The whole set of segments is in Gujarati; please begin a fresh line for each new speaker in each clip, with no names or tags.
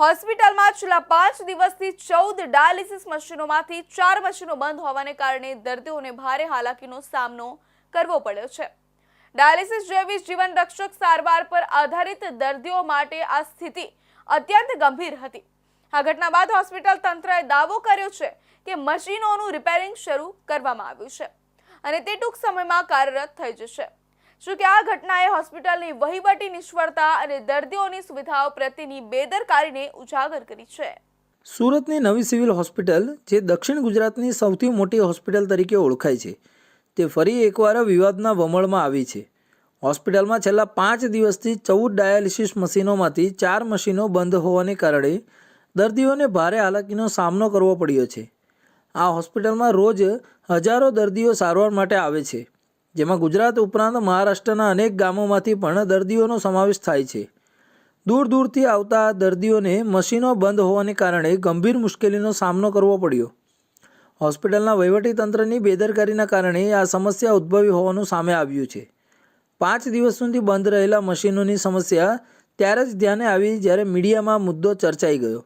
હોસ્પિટલમાં છેલ્લા પાંચ દિવસથી ચૌદ ડાયાલિસિસ મશીનોમાંથી ચાર મશીનો બંધ હોવાને કારણે દર્દીઓને ભારે હાલાકીનો સામનો કરવો પડ્યો છે. ડાયાલિસિસ જેવી જીવન રક્ષક સારવાર પર આધારિત દર્દીઓ માટે આ સ્થિતિ અત્યંત ગંભીર હતી. આ ઘટના બાદ હોસ્પિટલ તંત્રએ દાવો કર્યો છે કે મશીનોનું રિપેરિંગ શરૂ કરવામાં આવ્યું છે અને તે ટૂંક સમયમાં કાર્યરત થઈ જશે. જો કે આ ઘટનાએ હોસ્પિટલની વહીવટી નિષ્ફળતા અને દર્દીઓની સુવિધાઓ પ્રત્યેની બેદરકારીને ઉજાગર કરી છે.
સુરતની નવી સિવિલ હોસ્પિટલ, જે દક્ષિણ ગુજરાતની સૌથી મોટી હોસ્પિટલ તરીકે ઓળખાય છે, તે ફરી એકવાર વિવાદના વમળમાં આવી છે. હોસ્પિટલમાં છેલ્લા પાંચ દિવસથી ચૌદ ડાયાલિસિસ મશીનોમાંથી ચાર મશીનો બંધ હોવાને કારણે દર્દીઓને ભારે હાલાકીનો સામનો કરવો પડ્યો છે. આ હોસ્પિટલમાં રોજ હજારો દર્દીઓ સારવાર માટે આવે છે. જેમાં ગુજરાત ઉપરાંત મહારાષ્ટ્રના અનેક ગામોમાંથી પણ દર્દીઓનો સમાવેશ થાય છે. દૂર દૂરથી આવતા દર્દીઓને મશીનો બંધ હોવાને કારણે ગંભીર મુશ્કેલીનો સામનો કરવો પડ્યો. હોસ્પિટલના વહીવટીતંત્રની બેદરકારીના કારણે આ સમસ્યા ઉદ્ભવી હોવાનું સામે આવ્યું છે. પાંચ દિવસ સુધી બંધ રહેલા મશીનોની સમસ્યા ત્યારે જ ધ્યાને આવી જ્યારે મીડિયામાં મુદ્દો ચર્ચાઈ ગયો.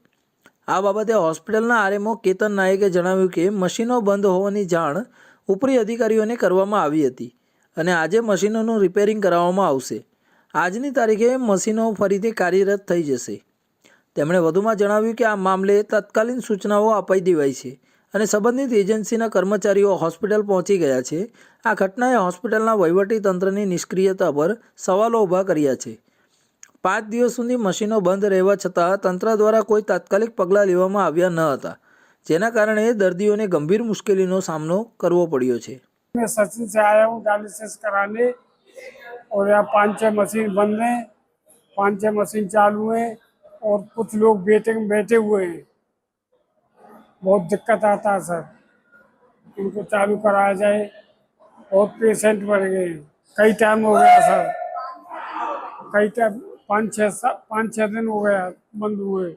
આ બાબતે હોસ્પિટલના આરએમઓ કેતન નાયકે જણાવ્યું કે મશીનો બંધ હોવાની જાણ ઉપરી અધિકારીઓને કરવામાં આવી હતી. અને આજે મશીનોનું રિપેરિંગ કરાવવામાં આવશે. આજની તારીખે મશીનો ફરીથી કાર્યરત થઈ જશે. તેમણે વધુમાં જણાવ્યું કે આ મામલે તત્કાલીન સૂચનાઓ અપાઈ દેવાઈ છે અને સંબંધિત એજન્સીના કર્મચારીઓ હોસ્પિટલ પહોંચી ગયા છે. આ ઘટનાએ હોસ્પિટલના વહીવટી તંત્રની નિષ્ક્રિયતા પર સવાલો ઊભા કર્યા છે. પાંચ દિવસ સુધી મશીનો બંધ રહેવા છતાં તંત્ર દ્વારા કોઈ તાત્કાલિક પગલાં લેવામાં આવ્યા ન હતા, જેના કારણે દર્દીઓને ગંભીર મુશ્કેલીનો સામનો કરવો પડ્યો છે.
मैं सचिन से आया हूँ डायलिसिस कराने। और यहाँ पाँच छः मशीन बंद हैं। पाँच छः मशीन चालू हैं और कुछ लोग बैठे बैठे हुए हैं। बहुत दिक्कत आता है सर। इनको चालू कराया जाए बहुत पेशेंट बढ़ गए। कई टाइम हो गया सर। कई टाइम पाँच छः पाँच छः दिन हो गया बंद हुए।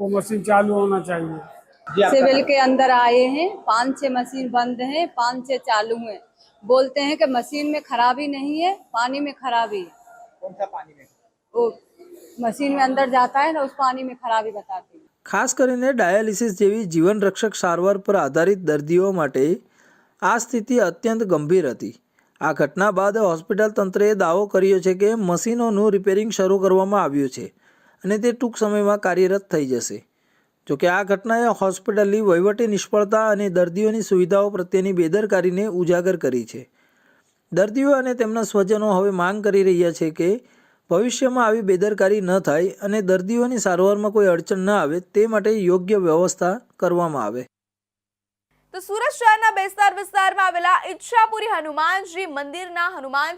वो मशीन चालू होना चाहिए।
सिविल के अंदर आए हैं पांच छह मशीन बंद हैं पांच छह चालू हैं बोलते हैं कि मशीन में खराबी नहीं है पानी में खराबी है
कौन सा पानी में
वो मशीन में अंदर जाता है ना उस पानी में खराबी बताते हैं
ખાસ કરીને ડાયાલિસિસ જેવી જીવન રક્ષક સારવાર પર આધારિત દર્દીઓ માટે આ સ્થિતિ અત્યંત ગંભીર હતી આ ઘટના બાદ હોસ્પિટલ તંત્રએ દાવો કર્યો છે કે મશીનોનું રિપેરિંગ શરૂ કરવામાં આવ્યું છે અને તે ટૂંક સમયમાં કાર્યરત થઈ જશે જોકે આ ઘટનાએ હોસ્પિટલની વહીવટી નિષ્ફળતા અને દર્દીઓની સુવિધાઓ પ્રત્યેની બેદરકારીને ઉજાગર કરી છે. દર્દીઓ અને તેમના સ્વજનો હવે માંગ કરી રહ્યા છે કે ભવિષ્યમાં આવી બેદરકારી ન થાય અને દર્દીઓની સારવારમાં કોઈ અડચણ ન આવે તે માટે યોગ્ય વ્યવસ્થા કરવામાં આવે.
તો સુરત શહેરના બેસ્તાર વિસ્તારમાં આવેલા ઈચ્છાપુરી હનુમાનજી મંદિરના હનુમાન